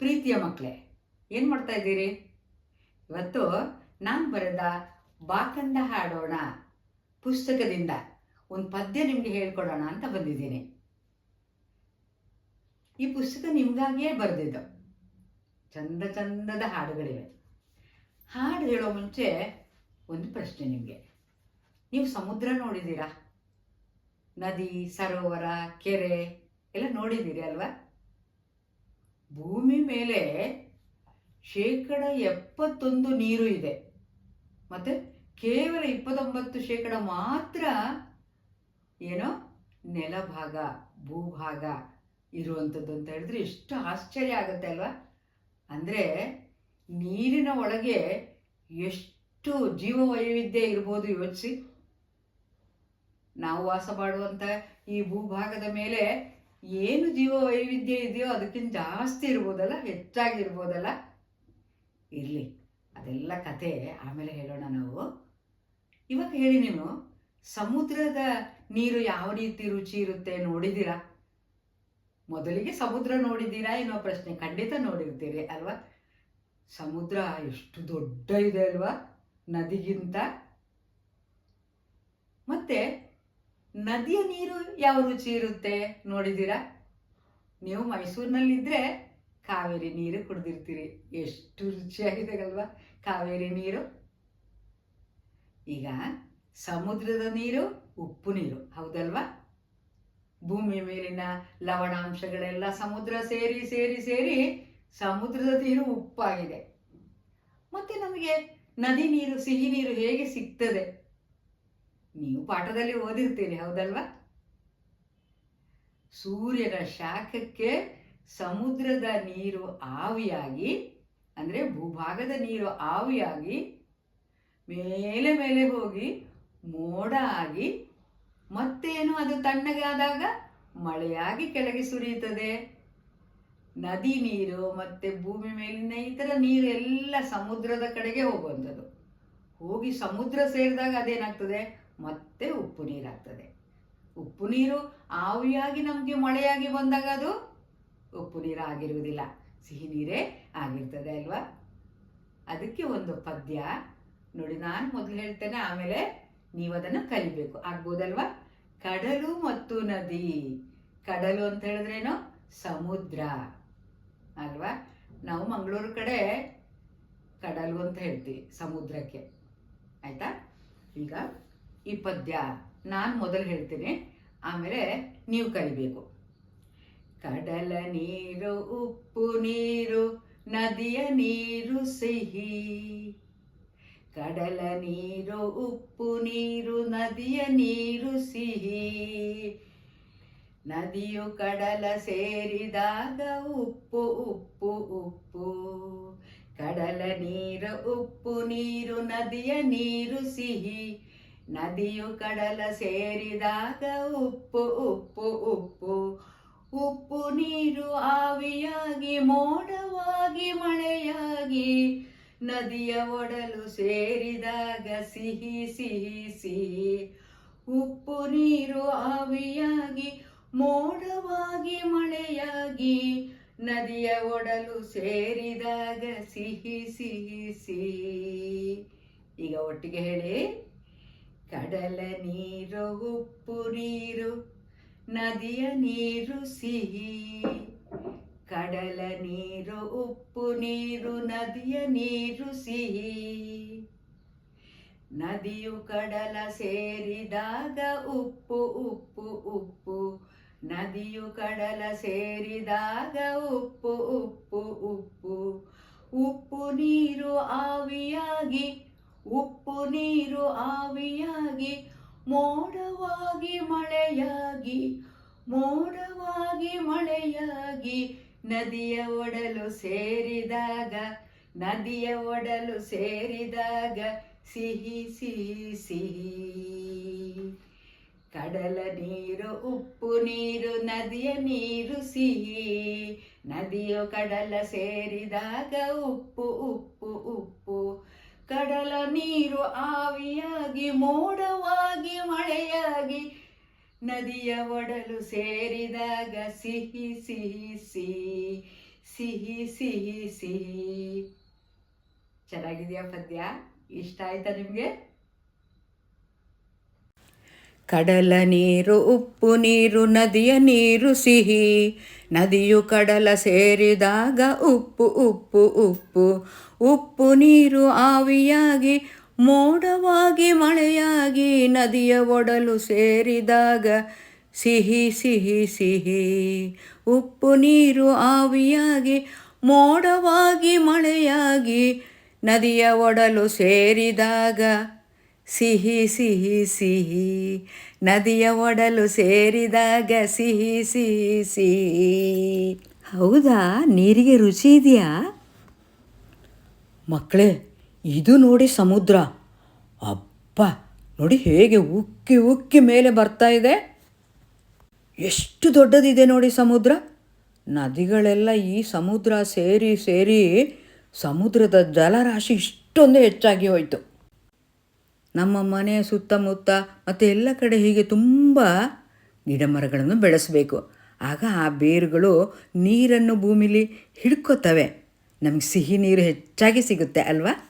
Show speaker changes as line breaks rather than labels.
ಪ್ರೀತಿಯ ಮಕ್ಕಳೇ ಏನು ಮಾಡ್ತಾ ಇದ್ದೀರಿ? ಇವತ್ತು ನಾನು ಬರೆದ ಬಾಕಂದ ಹಾಡೋಣ, ಪುಸ್ತಕದಿಂದ ಒಂದು ಪದ್ಯ ನಿಮಗೆ ಹೇಳ್ಕೊಡೋಣ ಅಂತ ಬಂದಿದ್ದೀನಿ. ಈ ಪುಸ್ತಕ ನಿಮಗಾಗಿಯೇ ಬರೆದಿದ್ದು. ಚಂದ ಚಂದದ ಹಾಡುಗಳಿವೆ. ಹಾಡು ಹೇಳೋ ಮುಂಚೆ ಒಂದು ಪ್ರಶ್ನೆ ನಿಮಗೆ. ನೀವು ಸಮುದ್ರ ನೋಡಿದ್ದೀರಾ? ನದಿ, ಸರೋವರ, ಕೆರೆ ಎಲ್ಲ ನೋಡಿದ್ದೀರಿ ಅಲ್ವಾ? ಭೂಮಿ ಮೇಲೆ ಶೇಕಡ ಎಪ್ಪತ್ತೊಂದು ನೀರು ಇದೆ. ಮತ್ತೆ ಕೇವಲ ಇಪ್ಪತ್ತೊಂಬತ್ತು ಶೇಕಡ ಮಾತ್ರ ಏನೋ ನೆಲಭಾಗ, ಭೂಭಾಗ ಇರುವಂಥದ್ದು ಅಂತ ಹೇಳಿದ್ರೆ ಎಷ್ಟು ಆಶ್ಚರ್ಯ ಆಗುತ್ತೆ ಅಲ್ವಾ? ಅಂದರೆ ನೀರಿನ ಒಳಗೆ ಎಷ್ಟು ಜೀವವೈವಿಧ್ಯ ಇರ್ಬೋದು ಯೋಚಿಸಿ. ನಾವು ವಾಸ ಮಾಡುವಂಥ ಈ ಭೂಭಾಗದ ಮೇಲೆ ಏನು ಜೀವ ವೈವಿಧ್ಯ ಇದೆಯೋ ಅದಕ್ಕಿಂತ ಜಾಸ್ತಿ ಇರ್ಬೋದಲ್ಲ, ಹೆಚ್ಚಾಗಿರ್ಬೋದಲ್ಲ? ಇರಲಿ. ಅದೆಲ್ಲ ಕತೆ ಆಮೇಲೆ ಹೇಳೋಣ ನಾವು. ಇವಾಗ ಹೇಳಿ ನೀವು ಸಮುದ್ರದ ನೀರು ಯಾವ ರೀತಿ ರುಚಿ ಇರುತ್ತೆ ನೋಡಿದ್ದೀರಾ? ಮೊದಲಿಗೆ ಸಮುದ್ರ ನೋಡಿದ್ದೀರಾ ಏನೋ ಪ್ರಶ್ನೆ. ಖಂಡಿತ ನೋಡಿರ್ತೀರಿ ಅಲ್ವಾ? ಸಮುದ್ರ ಎಷ್ಟು ದೊಡ್ಡ ಇದೆ ಅಲ್ವಾ? ನದಿಗಿಂತ. ಮತ್ತೆ ನದಿಯ ನೀರು ಯಾವ ರುಚಿ ಇರುತ್ತೆ ನೋಡಿದ್ದೀರಾ? ನೀವು ಮೈಸೂರಿನಲ್ಲಿದ್ದರೆ ಕಾವೇರಿ ನೀರು ಕುಡಿದಿರ್ತೀರಿ. ಎಷ್ಟು ರುಚಿಯಾಗಿದೆ ಅಲ್ವಾ ಕಾವೇರಿ ನೀರು. ಈಗ ಸಮುದ್ರದ ನೀರು, ಉಪ್ಪು ನೀರು, ಹೌದಲ್ವಾ? ಭೂಮಿ ಮೇಲಿನ ಲವಣಾಂಶಗಳೆಲ್ಲ ಸಮುದ್ರ ಸೇರಿ ಸೇರಿ ಸೇರಿ ಸಮುದ್ರದ ನೀರು ಉಪ್ಪಾಗಿದೆ. ಮತ್ತೆ ನಮಗೆ ನದಿ ನೀರು, ಸಿಹಿ ನೀರು ಹೇಗೆ ಸಿಗ್ತದೆ? ನೀವು ಪಾಠದಲ್ಲಿ ಓದಿರ್ತೀರಿ, ಹೌದಲ್ವಾ? ಸೂರ್ಯನ ಶಾಖಕ್ಕೆ ಸಮುದ್ರದ ನೀರು ಆವಿಯಾಗಿ, ಅಂದರೆ ಭೂಭಾಗದ ನೀರು ಆವಿಯಾಗಿ, ಮೇಲೆ ಮೇಲೆ ಹೋಗಿ ಮೋಡ ಆಗಿ, ಮತ್ತೇನು ಅದು ತಣ್ಣಗೆ ಆದಾಗ? ಮಳೆಯಾಗಿ ಕೆಳಗೆ ಸುರಿಯುತ್ತದೆ. ನದಿ ನೀರು ಮತ್ತೆ ಭೂಮಿ ಮೇಲಿನ ಇತರ ನೀರು ಎಲ್ಲ ಸಮುದ್ರದ ಕಡೆಗೆ ಹೋಗುವಂಥದ್ದು. ಹೋಗಿ ಸಮುದ್ರ ಸೇರಿದಾಗ ಅದೇನಾಗ್ತದೆ? ಮತ್ತೆ ಉಪ್ಪು ನೀರಾಗ್ತದೆ. ಉಪ್ಪು ನೀರು ಆವಿಯಾಗಿ ನಮಗೆ ಮಳೆಯಾಗಿ ಬಂದಾಗ ಅದು ಉಪ್ಪು ನೀರು ಆಗಿರುವುದಿಲ್ಲ. ಸಿಹಿ ನೀರೇ ಆಗಿರ್ತದೆ ಅಲ್ವಾ? ಅದಕ್ಕೆ ಒಂದು ಪದ್ಯ. ನೋಡಿ, ನಾನು ಮೊದಲು ಹೇಳ್ತೇನೆ, ಆಮೇಲೆ ನೀವು ಅದನ್ನು ಕಲಿಬೇಕು. ಆಗ್ಬೋದಲ್ವಾ? ಕಡಲು ಮತ್ತು ನದಿ. ಕಡಲು ಅಂತ ಹೇಳಿದ್ರೇನು? ಸಮುದ್ರ. ಅಲ್ವಾ? ನಾವು ಮಂಗಳೂರು ಕಡೆ ಕಡಲು ಅಂತ ಹೇಳ್ತೀವಿ, ಸಮುದ್ರಕ್ಕೆ. ಆಯ್ತಾ? ಈಗ ಈ ಪದ್ಯ ನಾನು ಮೊದಲು ಹೇಳ್ತೀನಿ. ಆಮೇಲೆ ನೀವು ಕಲಿಬೇಕು. ಕಡಲ ನೀರು, ಉಪ್ಪು ನೀರು, ನದಿಯ ನೀರು, ಸಿಹಿ. ಕಡಲ ನೀರು, ಉಪ್ಪು ನೀರು, ನದಿಯ ನೀರು, ಸಿಹಿ. ನದಿಯು ಕಡಲ ಸೇರಿದಾಗ ಉಪ್ಪು ಉಪ್ಪು ಉಪ್ಪು. ಕಡಲ ನೀರು, ಉಪ್ಪು ನೀರು, ನದಿಯ ನೀರು, ಸಿಹಿ. ನದಿಯು ಕಡಲ ಸೇರಿದಾಗ ಉಪ್ಪು ಉಪ್ಪು ಉಪ್ಪು. ಉಪ್ಪು ನೀರು ಆವಿಯಾಗಿ, ಮೋಡವಾಗಿ, ಮಳೆಯಾಗಿ. ನದಿಯ ಒಡಲು ಸೇರಿದಾಗ ಸಿಹಿ ಸಿಹಿ ಸಿಹಿ. ಉಪ್ಪು ನೀರು ಆವಿಯಾಗಿ, ಮೋಡವಾಗಿ, ಮಳೆಯಾಗಿ. ನದಿಯ ಒಡಲು ಸೇರಿದಾಗ ಸಿಹಿ ಸಿಹಿ ಸಿಹಿ. ಈಗ ಒಟ್ಟಿಗೆ ಹೇಳಿ. ಕಡಲ ನೀರು, ಉಪ್ಪು ನೀರು, ನದಿಯ ನೀರು ಸಿಹಿ. ಕಡಲ ನೀರು, ಉಪ್ಪು ನೀರು, ನದಿಯ ನೀರು ಸಿಹಿ. ನದಿಯು ಕಡಲ ಸೇರಿದಾಗ ಉಪ್ಪು ಉಪ್ಪು ಉಪ್ಪು. ನದಿಯು ಕಡಲ ಸೇರಿದಾಗ ಉಪ್ಪು ಉಪ್ಪು ಉಪ್ಪು. ಉಪ್ಪು ನೀರು ಆವಿಯಾಗಿ ಉಪ್ಪು ನೀರು ಆವಿಯಾಗಿ, ಮೋಡವಾಗಿ ಮಳೆಯಾಗಿ ಮೋಡವಾಗಿ ಮಳೆಯಾಗಿ ನದಿಯ ಒಡಲು ಸೇರಿದಾಗ, ನದಿಯ ಒಡಲು ಸೇರಿದಾಗ ಸಿಹಿ ಸಿಹಿ ಸಿಹಿ. ಕಡಲ ನೀರು, ಉಪ್ಪು ನೀರು, ನದಿಯ ನೀರು, ಸಿಹಿ. ನದಿಯು ಕಡಲ ಸೇರಿದಾಗ ಉಪ್ಪು ಉಪ್ಪು ಉಪ್ಪು. ಕಡಲ ನೀರು ಆವಿಯಾಗಿ, ಮೋಡವಾಗಿ, ಮಳೆಯಾಗಿ, ನದಿಯ ಒಡಲು ಸೇರಿದಾಗ ಸಿಹಿ ಸಿಹಿ ಸಿಹಿ ಸಿಹಿ ಸಿಹಿ ಸಿಹಿ. ಚೆನ್ನಾಗಿದೆಯಾ ಪದ್ಯ? ಇಷ್ಟ ಆಯ್ತಾ ನಿಮಗೆ? ಕಡಲ ನೀರು, ಉಪ್ಪು ನೀರು, ನದಿಯ ನೀರು ಸಿಹಿ. ನದಿಯು ಕಡಲ ಸೇರಿದಾಗ ಉಪ್ಪು ಉಪ್ಪು ಉಪ್ಪು. ಉಪ್ಪು ನೀರು ಆವಿಯಾಗಿ, ಮೋಡವಾಗಿ, ಮಳೆಯಾಗಿ, ನದಿಯ ಒಡಲು ಸೇರಿದಾಗ ಸಿಹಿ ಸಿಹಿ ಸಿಹಿ. ಉಪ್ಪು ನೀರು ಆವಿಯಾಗಿ, ಮೋಡವಾಗಿ, ಮಳೆಯಾಗಿ, ನದಿಯ ಒಡಲು ಸೇರಿದಾಗ ಸಿಹಿ ಸಿಹಿ ಸಿಹಿ, ನದಿಯ ಒಡಲು ಸೇರಿದಾಗ ಸಿಹಿ ಸಿಹಿ. ಸಿಹಿ ಹೌದಾ? ನೀರಿಗೆ ರುಚಿ ಇದೆಯಾ? ಮಕ್ಕಳೇ, ಇದು ನೋಡಿ ಸಮುದ್ರ. ಅಪ್ಪ ನೋಡಿ ಹೇಗೆ ಉಕ್ಕಿ ಉಕ್ಕಿ ಮೇಲೆ ಬರ್ತಾ ಇದೆ. ಎಷ್ಟು ದೊಡ್ಡದಿದೆ ನೋಡಿ ಸಮುದ್ರ. ನದಿಗಳೆಲ್ಲ ಈ ಸಮುದ್ರ ಸೇರಿ ಸೇರಿ ಸಮುದ್ರದ ಜಲರಾಶಿ ಇಷ್ಟೊಂದು ಹೆಚ್ಚಾಗಿ ಹೋಯಿತು. ನಮ್ಮ ಮನೆಯ ಸುತ್ತಮುತ್ತ ಮತ್ತು ಎಲ್ಲ ಕಡೆ ಹೀಗೆ ತುಂಬ ಗಿಡಮರಗಳನ್ನು ಬೆಳೆಸಬೇಕು. ಆಗ ಆ ಬೇರುಗಳು ನೀರನ್ನು ಭೂಮಿಲಿ ಹಿಡ್ಕೋತವೆ. ನಮಗೆ ಸಿಹಿ ನೀರು ಹೆಚ್ಚಾಗಿ ಸಿಗುತ್ತೆ, ಅಲ್ವಾ?